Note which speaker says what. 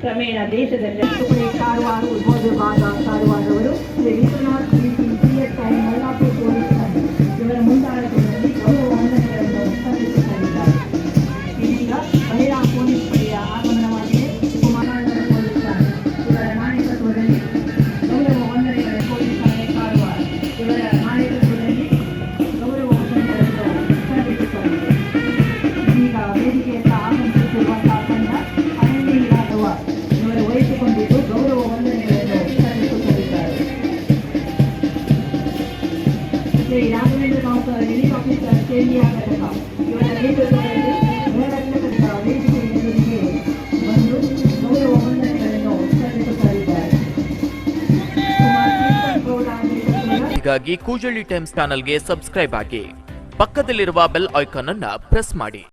Speaker 1: ಕ್ರಮೇಣ ದೇಶದಲ್ಲಿ
Speaker 2: ತುಕಡಿ ಕಾರವಾರ ಶ್ರೀ ಕೇಂದ್ರೀಯ ಘಟಕ ಇವರ
Speaker 3: ಹೀಗಾಗಿ ಕೂಜಳ್ಳಿ ಟೈಮ್ಸ್ ಚಾನಲ್ಗೆ ಸಬ್ಸ್ಕ್ರೈಬ್ ಆಗಿ ಪಕ್ಕದಲ್ಲಿರುವ ಬೆಲ್ ಐಕಾನ್ ಅನ್ನ ಪ್ರೆಸ್ ಮಾಡಿ.